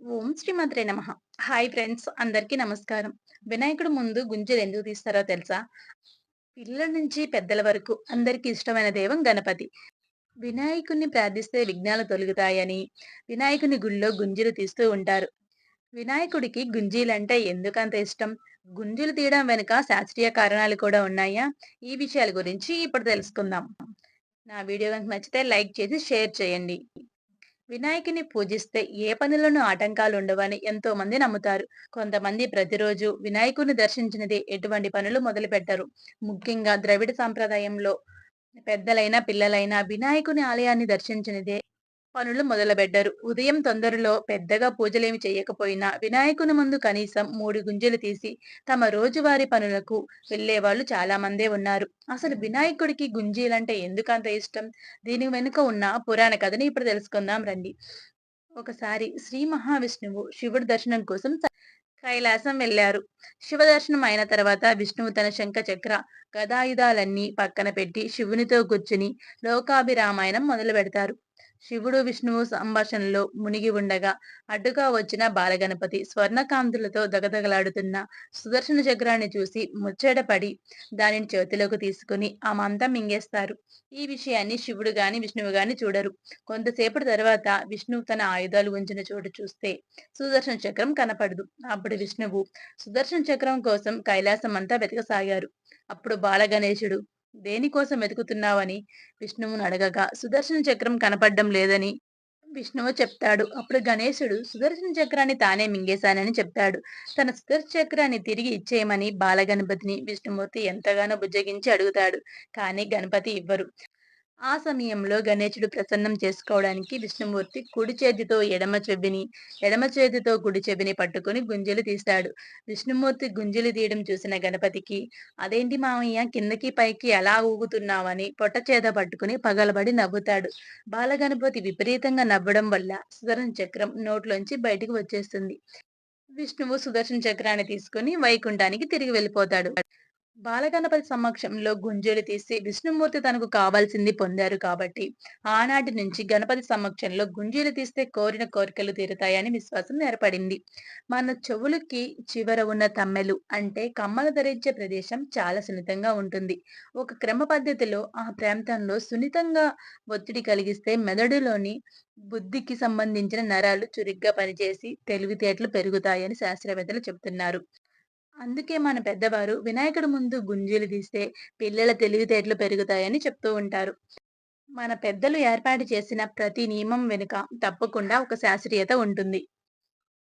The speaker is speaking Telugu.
ఓం శ్రీమాత్రే నమ. హాయ్ ఫ్రెండ్స్ అందరికీ నమస్కారం. వినాయకుడు ముందు గుంజలు ఎందుకు తీస్తారో తెలుసా? పిల్లల నుంచి పెద్దల వరకు అందరికీ ఇష్టమైన దైవం గణపతి. వినాయకుణ్ణి ప్రార్థిస్తే విఘ్నాలు తొలుగుతాయని వినాయకుని గుళ్ళో గుంజలు తీస్తూ ఉంటారు. వినాయకుడికి గుంజీలంటే ఎందుకంత ఇష్టం? గుంజులు తీయడం వెనుక శాస్త్రీయ కారణాలు కూడా ఉన్నాయా? ఈ విషయాల గురించి ఇప్పుడు తెలుసుకుందాం. నా వీడియో కనుక నచ్చితే లైక్ చేసి షేర్ చేయండి. వినాయకుని పూజిస్తే ఏ పనులను ఆటంకాలు ఉండవని ఎంతో మంది నమ్ముతారు. కొంతమంది ప్రతిరోజు వినాయకుని దర్శించినది ఎటువంటి పనులు మొదలు పెట్టరు ముఖ్యంగా ద్రవిడ సాంప్రదాయంలో పెద్దలైన పిల్లలైన వినాయకుని ఆలయాన్ని దర్శించినదే పనులు మొదలుపెట్టారు ఉదయం తొందరలో పెద్దగా పూజలేమి చేయకపోయినా వినాయకుని ముందు కనీసం మూడు గుంజలు తీసి తమ రోజువారి పనులకు వెళ్ళేవాళ్ళు చాలా మందే ఉన్నారు. అసలు వినాయకుడికి గుంజీలంటే ఎందుకంత ఇష్టం? దీని వెనుక ఉన్న పురాణ కథని ఇప్పుడు తెలుసుకుందాం రండి. ఒకసారి శ్రీ మహావిష్ణువు శివుడి దర్శనం కోసం కైలాసం వెళ్ళారు శివ దర్శనం అయిన తర్వాత విష్ణువు తన శంఖ చక్ర గదాయుధాలన్నీ పక్కన పెట్టి శివునితో కూర్చుని లోకాభిరామాయణం మొదలు పెడతారు శివుడు విష్ణువు సంభాషణలో మునిగి ఉండగా అడ్డుగా వచ్చిన బాలగణపతి స్వర్ణకాంతులతో దగదగలాడుతున్న సుదర్శన చక్రాన్ని చూసి ముచ్చటపడి దానిని చేతిలోకి తీసుకుని ఆ మంతం మింగేస్తారు. ఈ విషయాన్ని శివుడు గాని విష్ణువు గాని చూడరు. కొంతసేపటి తర్వాత విష్ణువు తన ఆయుధాలు ఉంచిన చోటు చూస్తే సుదర్శన చక్రం కనపడదు. అప్పుడు విష్ణువు సుదర్శన చక్రం కోసం కైలాసం అంతా వెతకసాగారు. అప్పుడు బాలగణేశుడు దేనికోసం వెతుకుతున్నావని విష్ణువును అడగగా సుదర్శన చక్రం కనపడడం లేదని విష్ణువు చెప్తాడు. అప్పుడు గణేశుడు సుదర్శన చక్రాన్ని తానే మింగేశానని చెప్తాడు. తన సుదర్శన చక్రాన్ని తిరిగి ఇచ్చేయమని బాలగణపతిని విష్ణుమూర్తి ఎంతగానో బుజ్జగించి అడుగుతాడు. కానీ గణపతి ఇవ్వరు. ఆ సమయంలో గణేశుడు ప్రసన్నం చేసుకోవడానికి విష్ణుమూర్తి కుడి చేతితో ఎడమ చెవిని ఎడమ చేతితో కుడి చెవిని పట్టుకుని గుంజలు తీస్తాడు. విష్ణుమూర్తి గుంజలు తీయడం చూసిన గణపతికి అదేంటి మామయ్య కిందకి పైకి ఎలా ఊగుతున్నావని పొట్ట చేత పట్టుకుని పగలబడి నవ్వుతాడు. బాలగణపతి విపరీతంగా నవ్వడం వల్ల సుదర్శన చక్రం నోట్లోంచి బయటికి వచ్చేస్తుంది. విష్ణువు సుదర్శన చక్రాన్ని తీసుకుని వైకుంఠానికి తిరిగి వెళ్ళిపోతాడు. బాలగణపతి సమక్షంలో గుంజలు తీసి విష్ణుమూర్తి తనకు కావాల్సింది పొందారు కాబట్టి ఆనాటి నుంచి గణపతి సమక్షంలో గుంజీలు తీస్తే కోరిన కోరికలు తీరుతాయని విశ్వాసం ఏర్పడింది. మన చెవులకి చివర ఉన్న తమ్మెలు అంటే కమ్మలు ధరించే ప్రదేశం చాలా సున్నితంగా ఉంటుంది. ఒక క్రమ పద్ధతిలో ఆ ప్రాంతంలో సున్నితంగా ఒత్తిడి కలిగిస్తే మెదడులోని బుద్ధికి సంబంధించిన నరాలు చురుగ్గా పనిచేసి తెలివితేటలు పెరుగుతాయని శాస్త్రవేత్తలు చెబుతున్నారు. అందుకే మన పెద్దవారు వినాయకుడి ముందు గుంజీలు తీస్తే పిల్లల తెలివితేటలు పెరుగుతాయని చెప్తూ ఉంటారు. మన పెద్దలు ఏర్పాటు చేసిన ప్రతి నియమం వెనుక తప్పకుండా ఒక శాస్త్రీయత ఉంటుంది.